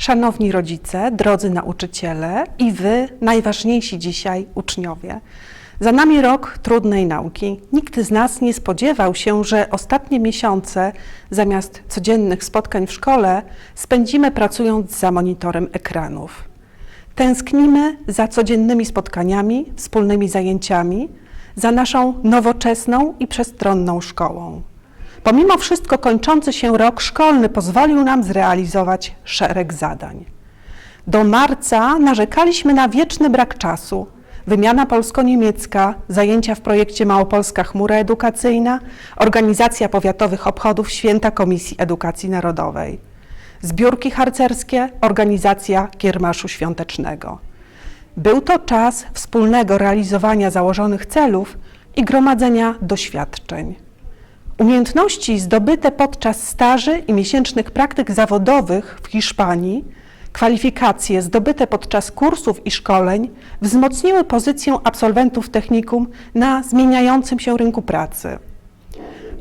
Szanowni rodzice, drodzy nauczyciele i wy, najważniejsi dzisiaj uczniowie. Za nami rok trudnej nauki. Nikt z nas nie spodziewał się, że ostatnie miesiące zamiast codziennych spotkań w szkole spędzimy pracując za monitorem ekranów. Tęsknimy za codziennymi spotkaniami, wspólnymi zajęciami, za naszą nowoczesną i przestronną szkołą. Pomimo wszystko kończący się rok szkolny pozwolił nam zrealizować szereg zadań. Do marca narzekaliśmy na wieczny brak czasu. Wymiana polsko-niemiecka, zajęcia w projekcie Małopolska Chmura Edukacyjna, organizacja powiatowych obchodów Święta Komisji Edukacji Narodowej, zbiórki harcerskie, organizacja Kiermaszu Świątecznego. Był to czas wspólnego realizowania założonych celów i gromadzenia doświadczeń. Umiejętności zdobyte podczas staży i miesięcznych praktyk zawodowych w Hiszpanii, kwalifikacje zdobyte podczas kursów i szkoleń wzmocniły pozycję absolwentów technikum na zmieniającym się rynku pracy.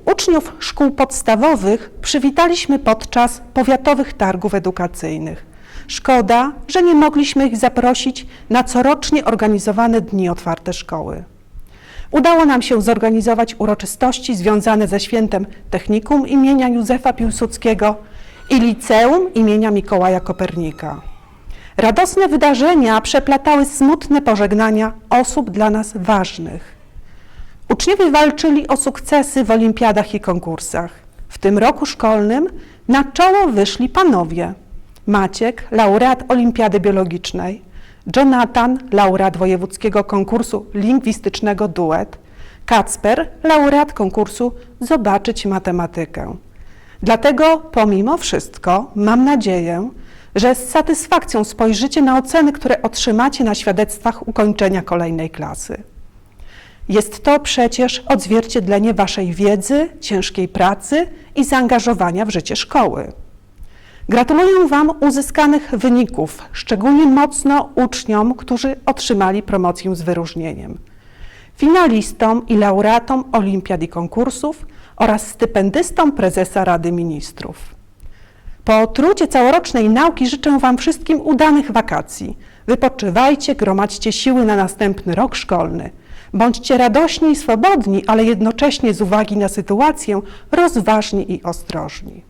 Uczniów szkół podstawowych przywitaliśmy podczas powiatowych targów edukacyjnych. Szkoda, że nie mogliśmy ich zaprosić na corocznie organizowane dni otwarte szkoły. Udało nam się zorganizować uroczystości związane ze świętem Technikum imienia Józefa Piłsudskiego i Liceum imienia Mikołaja Kopernika. Radosne wydarzenia przeplatały smutne pożegnania osób dla nas ważnych. Uczniowie walczyli o sukcesy w olimpiadach i konkursach. W tym roku szkolnym na czoło wyszli panowie. Maciek, laureat Olimpiady Biologicznej, Jonathan, laureat wojewódzkiego konkursu lingwistycznego Duet, Kacper, laureat konkursu Zobaczyć matematykę. Dlatego pomimo wszystko mam nadzieję, że z satysfakcją spojrzycie na oceny, które otrzymacie na świadectwach ukończenia kolejnej klasy. Jest to przecież odzwierciedlenie Waszej wiedzy, ciężkiej pracy i zaangażowania w życie szkoły. Gratuluję Wam uzyskanych wyników, szczególnie mocno uczniom, którzy otrzymali promocję z wyróżnieniem, finalistom i laureatom olimpiad i konkursów oraz stypendystom prezesa Rady Ministrów. Po trudzie całorocznej nauki życzę Wam wszystkim udanych wakacji. Wypoczywajcie, gromadźcie siły na następny rok szkolny. Bądźcie radośni i swobodni, ale jednocześnie z uwagi na sytuację rozważni i ostrożni.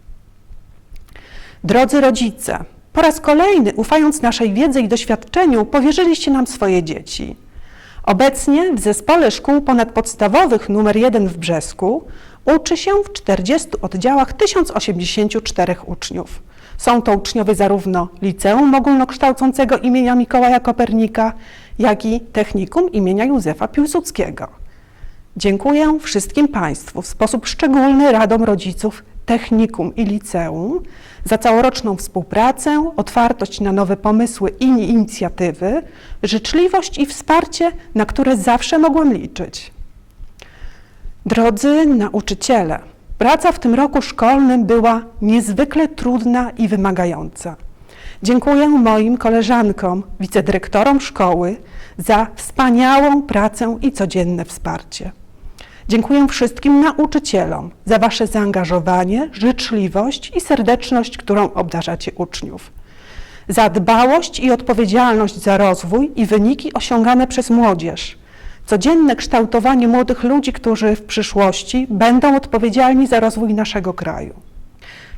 Drodzy rodzice, po raz kolejny, ufając naszej wiedzy i doświadczeniu, powierzyliście nam swoje dzieci. Obecnie w Zespole Szkół Ponadpodstawowych nr 1 w Brzesku uczy się w 40 oddziałach 1084 uczniów. Są to uczniowie zarówno Liceum Ogólnokształcącego imienia Mikołaja Kopernika, jak i Technikum imienia Józefa Piłsudskiego. Dziękuję wszystkim Państwu, w sposób szczególny radom rodziców Technikum i Liceum za całoroczną współpracę, otwartość na nowe pomysły i inicjatywy, życzliwość i wsparcie, na które zawsze mogłem liczyć. Drodzy nauczyciele, praca w tym roku szkolnym była niezwykle trudna i wymagająca. Dziękuję moim koleżankom, wicedyrektorom szkoły za wspaniałą pracę i codzienne wsparcie. Dziękuję wszystkim nauczycielom za Wasze zaangażowanie, życzliwość i serdeczność, którą obdarzacie uczniów. Za dbałość i odpowiedzialność za rozwój i wyniki osiągane przez młodzież. Codzienne kształtowanie młodych ludzi, którzy w przyszłości będą odpowiedzialni za rozwój naszego kraju.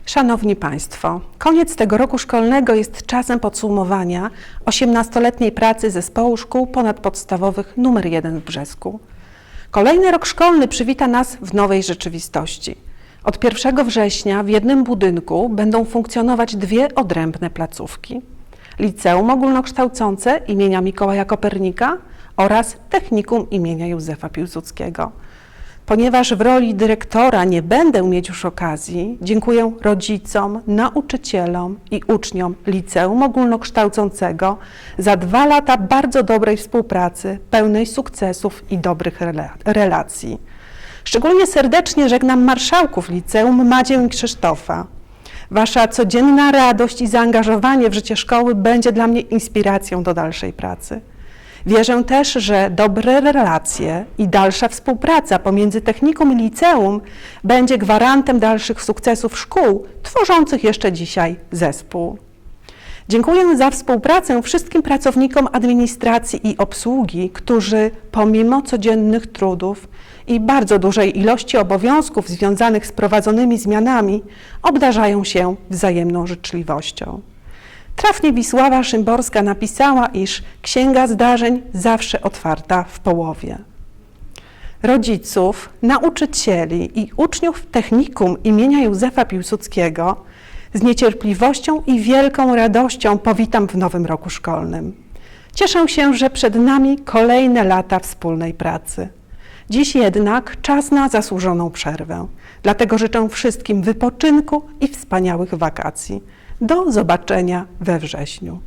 Szanowni Państwo, koniec tego roku szkolnego jest czasem podsumowania 18-letniej pracy Zespołu Szkół Ponadpodstawowych nr 1 w Brzesku. Kolejny rok szkolny przywita nas w nowej rzeczywistości. Od 1 września w jednym budynku będą funkcjonować dwie odrębne placówki. Liceum Ogólnokształcące imienia Mikołaja Kopernika oraz Technikum imienia Józefa Piłsudskiego. Ponieważ w roli dyrektora nie będę mieć już okazji, dziękuję rodzicom, nauczycielom i uczniom Liceum Ogólnokształcącego za dwa lata bardzo dobrej współpracy, pełnej sukcesów i dobrych rela- relacji. Szczególnie serdecznie żegnam marszałków Liceum Madzię i Krzysztofa. Wasza codzienna radość i zaangażowanie w życie szkoły będzie dla mnie inspiracją do dalszej pracy. Wierzę też, że dobre relacje i dalsza współpraca pomiędzy technikum i liceum będzie gwarantem dalszych sukcesów szkół tworzących jeszcze dzisiaj zespół. Dziękuję za współpracę wszystkim pracownikom administracji i obsługi, którzy pomimo codziennych trudów i bardzo dużej ilości obowiązków związanych z prowadzonymi zmianami obdarzają się wzajemną życzliwością. Trafnie Wisława Szymborska napisała, iż księga zdarzeń zawsze otwarta w połowie. Rodziców, nauczycieli i uczniów technikum imienia Józefa Piłsudskiego z niecierpliwością i wielką radością powitam w nowym roku szkolnym. Cieszę się, że przed nami kolejne lata wspólnej pracy. Dziś jednak czas na zasłużoną przerwę. Dlatego życzę wszystkim wypoczynku i wspaniałych wakacji. Do zobaczenia we wrześniu.